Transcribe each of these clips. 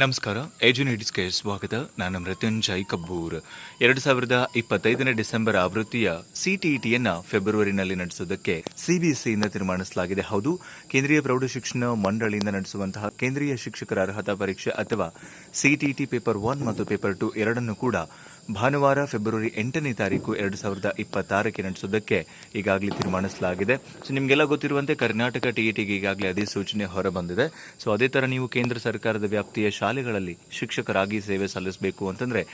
ನಮಸ್ಕಾರ ಏಜುನೇಟಿಸ್ಗೆ ಸ್ವಾಗತ. ನಾನು ಮೃತ್ಯುಂಜಯ್ ಕಬ್ಬೂರ್. ಎರಡು ಸಾವಿರದ ಇಪ್ಪತ್ತೈದನೇ ಡಿಸೆಂಬರ್ ಆವೃತ್ತಿಯ ಸಿಟಿಇಟಿಯನ್ನು ಫೆಬ್ರವರಿನಲ್ಲಿ ನಡೆಸುವುದಕ್ಕೆ ಸಿಬಿಎಸ್ಇಯಿಂದ ತೀರ್ಮಾನಿಸಲಾಗಿದೆ. ಹೌದು, ಕೇಂದ್ರೀಯ ಪ್ರೌಢಶಿಕ್ಷಣ ಮಂಡಳಿಯಿಂದ ನಡೆಸುವಂತಹ ಕೇಂದ್ರೀಯ ಶಿಕ್ಷಕರ ಅರ್ಹತಾ ಪರೀಕ್ಷೆ ಅಥವಾ ಸಿಟಿಇಟಿ ಪೇಪರ್ ಒನ್ ಮತ್ತು ಪೇಪರ್ ಟು ಎರಡನ್ನು ಕೂಡ ಭಾನುವಾರ, ಫೆಬ್ರವರಿ ಎಂಟನೇ ತಾರೀಕು ಎರಡು ಸಾವಿರದ ಇಪ್ಪತ್ತಾರಕ್ಕೆ ನಡೆಸೋದಕ್ಕೆ ಈಗಾಗಲೇ ತೀರ್ಮಾನಿಸಲಾಗಿದೆ. ಸೊ, ನಿಮಗೆಲ್ಲ ಗೊತ್ತಿರುವಂತೆ ಕರ್ನಾಟಕ ಟಿಇಟಿಗೆ ಈಗಾಗಲೇ ಅಧಿಸೂಚನೆ ಹೊರಬಂದಿದೆ. ಸೊ, ಅದೇ ಥರ ನೀವು ಕೇಂದ್ರ ಸರ್ಕಾರದ ವ್ಯಾಪ್ತಿಯ ಶಾಲೆಗಳಲ್ಲಿ ಶಿಕ್ಷಕರಾಗಿ ಸೇವೆ ಸಲ್ಲಿಸಬೇಕು ಅಂತಂದ್ರೆ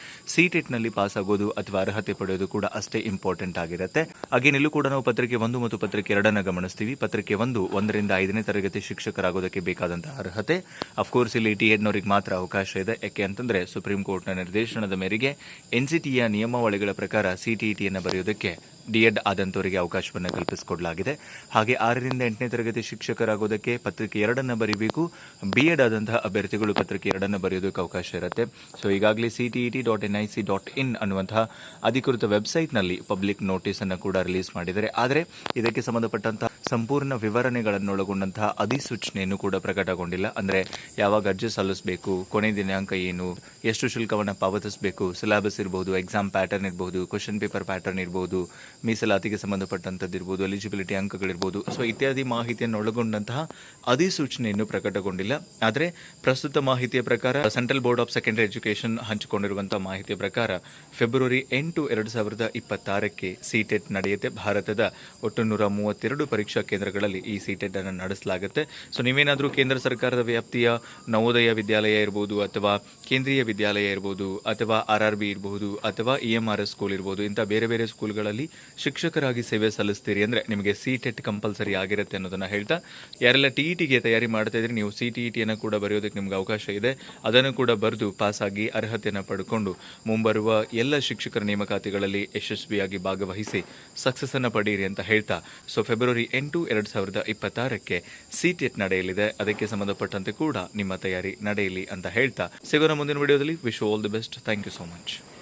ನಲ್ಲಿ ಪಾಸ್ ಆಗೋದು ಅಥವಾ ಅರ್ಹತೆ ಪಡೆಯೋದು ಕೂಡ ಅಷ್ಟೇ ಇಂಪಾರ್ಟೆಂಟ್ ಆಗಿರುತ್ತೆ. ಹಾಗೇನಿಲ್ಲೂ ಕೂಡ ನಾವು ಪತ್ರಿಕೆ ಒಂದು ಮತ್ತು ಪತ್ರಿಕೆ ಎರಡನ್ನು ಗಮನಿಸ್ತೀವಿ. ಪತ್ರಿಕೆ ಒಂದು, ಒಂದರಿಂದ ಐದನೇ ತರಗತಿ ಶಿಕ್ಷಕರಾಗೋದಕ್ಕೆ ಬೇಕಾದಂತಹ ಅರ್ಹತೆ. ಅಫ್ಕೋರ್ಸ್ ಇಲ್ಲಿ ಟಿ ಎಡ್ನವರಿಗೆ ಮಾತ್ರ ಅವಕಾಶ ಇದೆ. ಯಾಕೆ ಅಂತಂದ್ರೆ ಸುಪ್ರೀಂ ಕೋರ್ಟ್ನ ನಿರ್ದೇಶನದ ಮೇರೆಗೆ ಎನ್ಸಿಟಿಯ ನಿಯಮಾವಳಿಗಳ ಪ್ರಕಾರ ಸಿಟಿಇಟಿಯನ್ನು ಬರೆಯೋದಕ್ಕೆ ಡಿಎಡ್ ಆದಂತವರಿಗೆ ಅವಕಾಶವನ್ನು ಕಲ್ಪಿಸಿಕೊಡಲಾಗಿದೆ. ಹಾಗೆ ಆರರಿಂದ ಎಂಟನೇ ತರಗತಿ ಶಿಕ್ಷಕರಾಗೋದಕ್ಕೆ ಪತ್ರಿಕೆ ಎರಡನ್ನು ಬರೀಬೇಕು. ಬಿ ಎಡ್ ಆದಂತಹ ಅಭ್ಯರ್ಥಿಗಳು ಪತ್ರಿಕೆ ಎರಡನ್ನು ಬರೆಯೋದಕ್ಕೆ ಅವಕಾಶ ಇರುತ್ತೆ. ಸೊ ಈಗಾಗಲೇ CTET dot N I C dot in ಅನ್ನುವಂತಹ ಅಧಿಕೃತ ವೆಬ್ಸೈಟ್ನಲ್ಲಿ ಪಬ್ಲಿಕ್ ನೋಟಿಸ್ ಅನ್ನು ಕೂಡ ರಿಲೀಸ್ ಮಾಡಿದ್ದಾರೆ. ಆದರೆ ಇದಕ್ಕೆ ಸಂಬಂಧಪಟ್ಟಂತಹ ಸಂಪೂರ್ಣ ವಿವರಣೆಗಳನ್ನೊಳಗೊಂಡಂತಹ ಅಧಿಸೂಚನೆಯನ್ನು ಕೂಡ ಪ್ರಕಟಗೊಂಡಿಲ್ಲ. ಅಂದರೆ ಯಾವಾಗ ಅರ್ಜಿ ಸಲ್ಲಿಸಬೇಕು, ಕೊನೆ ದಿನಾಂಕ ಏನು, ಎಷ್ಟು ಶುಲ್ಕವನ್ನು ಪಾವತಿಸಬೇಕು, ಸಿಲೆಬಸ್ ಇರಬಹುದು ಎಕ್ಸಾಮ್ ಪ್ಯಾಟರ್ನ್ ಇರಬಹುದು ಕ್ವಶನ್ ಪೇಪರ್ ಪ್ಯಾಟರ್ನ್ ಇರಬಹುದು ಮೀಸಲಾತಿಗೆ ಸಂಬಂಧಪಟ್ಟಂಥದ್ದು ಇರ್ಬೋದು ಎಲಿಜಿಬಿಲಿಟಿ ಅಂಕಗಳಿರ್ಬೋದು. ಸೊ ಇತ್ಯಾದಿ ಮಾಹಿತಿಯನ್ನು ಒಳಗೊಂಡಂತಹ ಅಧಿಸೂಚನೆಯನ್ನು ಪ್ರಕಟಗೊಂಡಿಲ್ಲ. ಆದರೆ ಪ್ರಸ್ತುತ ಮಾಹಿತಿಯ ಪ್ರಕಾರ Central Board of Secondary Education ಹಂಚಿಕೊಂಡಿರುವಂತಹ ಮಾಹಿತಿಯ ಪ್ರಕಾರ ಫೆಬ್ರವರಿ ಎಂಟು, ಎರಡು ಸಾವಿರದ ಇಪ್ಪತ್ತಾರಕ್ಕೆ ಸಿಟೆಟ್ ನಡೆಯುತ್ತೆ. ಭಾರತದ ಒಟ್ಟು ನೂರ ಮೂವತ್ತೆರಡು ಪರೀಕ್ಷಾ ಕೇಂದ್ರಗಳಲ್ಲಿ ಈ ಸಿ ಅನ್ನು ನಡೆಸಲಾಗುತ್ತೆ. ಸೊ ನೀವೇನಾದರೂ ಕೇಂದ್ರ ಸರ್ಕಾರದ ವ್ಯಾಪ್ತಿಯ ನವೋದಯ ವಿದ್ಯಾಲಯ ಇರ್ಬೋದು ಅಥವಾ ಕೇಂದ್ರೀಯ ವಿದ್ಯಾಲಯ ಇರ್ಬೋದು ಅಥವಾ ಆರ್ ಆರ್ ಬಿ ಇರಬಹುದು ಅಥವಾ E M R S school ಇರ್ಬೋದು, ಇಂಥ ಬೇರೆ ಬೇರೆ ಸ್ಕೂಲ್ಗಳಲ್ಲಿ ಶಿಕ್ಷಕರಾಗಿ ಸೇವೆ ಸಲ್ಲಿಸ್ತೀರಿ ಅಂದರೆ ನಿಮಗೆ ಸಿ ಟೆಟ್ ಕಂಪಲ್ಸರಿ ಆಗಿರುತ್ತೆ ಅನ್ನೋದನ್ನ ಹೇಳ್ತಾ, ಯಾರೆಲ್ಲ ಟಿ ಟಿಗೆ ತಯಾರಿ ಮಾಡ್ತಾ ಇದ್ರೆ, ನೀವು ಸಿ ಟಿ ಟಿಯನ್ನು ಕೂಡ ಬರೆಯೋದಕ್ಕೆ ನಿಮ್ಗೆ ಅವಕಾಶ ಇದೆ. ಅದನ್ನು ಕೂಡ ಬರೆದು ಪಾಸಾಗಿ ಅರ್ಹತೆಯನ್ನು ಪಡ್ಕೊಂಡು ಮುಂಬರುವ ಎಲ್ಲ ಶಿಕ್ಷಕರ ನೇಮಕಾತಿಗಳಲ್ಲಿ ಯಶಸ್ವಿಯಾಗಿ ಭಾಗವಹಿಸಿ ಸಕ್ಸಸ್ ಅನ್ನು ಪಡೆಯಿರಿ ಅಂತ ಹೇಳ್ತಾ. ಸೊ ಫೆಬ್ರವರಿ ಎಂಟು ಎರಡು ಸಾವಿರದ ಇಪ್ಪತ್ತಾರಕ್ಕೆ ಸಿಟಿಎಟ್ ನಡೆಯಲಿದೆ. ಅದಕ್ಕೆ ಸಂಬಂಧಪಟ್ಟಂತೆ ಕೂಡ ನಿಮ್ಮ ತಯಾರಿ ನಡೆಯಲಿ ಅಂತ ಹೇಳ್ತಾ ಸಿಗೋಣ ಮುಂದಿನ ವಿಡಿಯೋದಲ್ಲಿ. Wish all the best. Thank you so much.